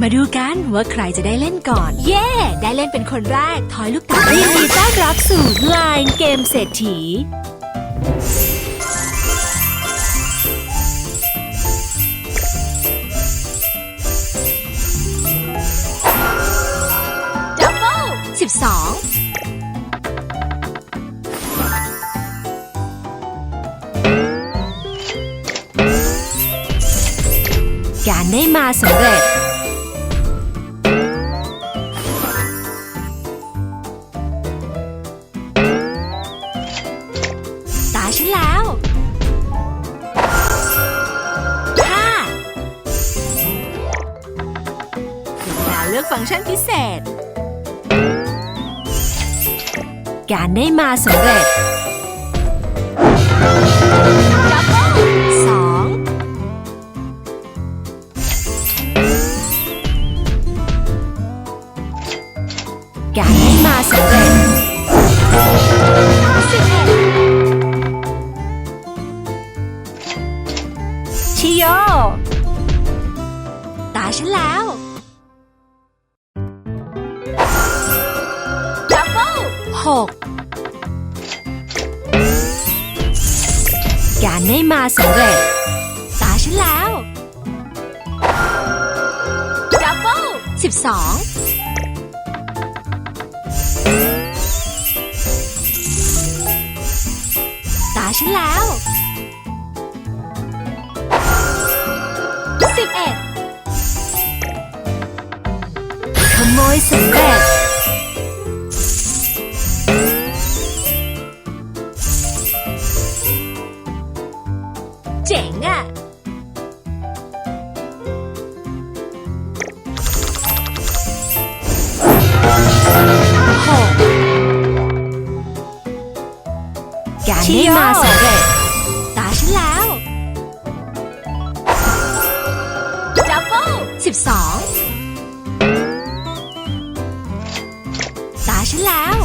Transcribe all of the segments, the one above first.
มาดูกันว่าใครจะได้เล่นก่อน เย้ได้เล่นเป็นคนแรก ทอยลูกตายินดีต้อนรับสู่ไลน์เกมเศรษฐีดับเบิลสิบสองการได้มาสำเร็จ ฉันแล้วห้าถึงเวลาเลือกฟังก์ชันพิเศษ การได้มาสำเร็จสองการได้มาสำเร็จ หกการได้มาสำเร็จ ตาฉันแล้ว ดับเบิลสิบสองตาฉันแล้วสิบเอ็ดขโมยสำเร็จ งอะหกการได้มาสำเร็จตาฉันแล้วดับเบิลสิบสองตาฉันแล้ว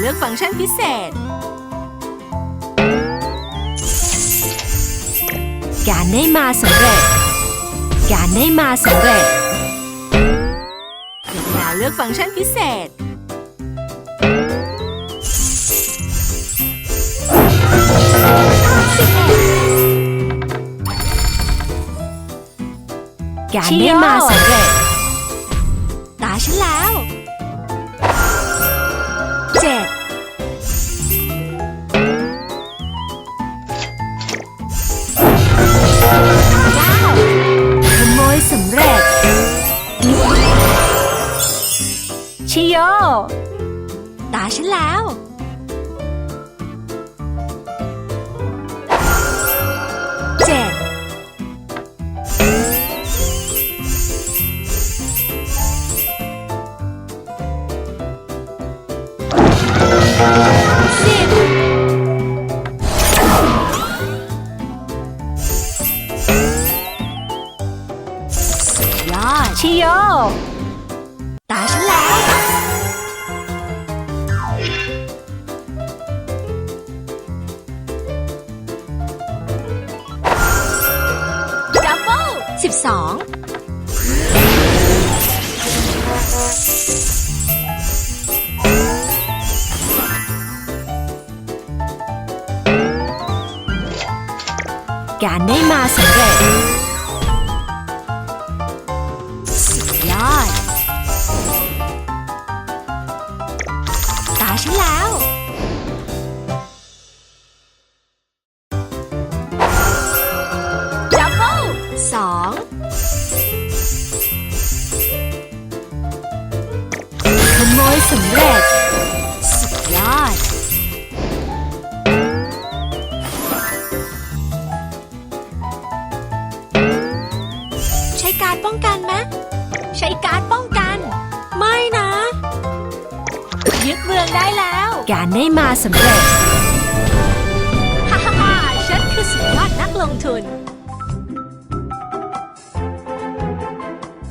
เลือกฟังก์ชันพิเศษ การได้มาสำเร็จ การได้มาสำเร็จถึงเวลาเลือกฟังก์ชันพิเศษ การได้มาสำเร็จ ฉันแล้ว เจ็ดสิบยอดชิโยตาฉันแล้ว 12การได้มาสำเร็จ สำเร็จ สุดยอด ใช้การดป้องกันไหมใช้การดป้องกัน ไม่นะ ยึดเมืองได้แล้ว การได้มาสำเร็จ ฮ่าฮ่าฮ่าฉันคือสุดยอดนักลงทุน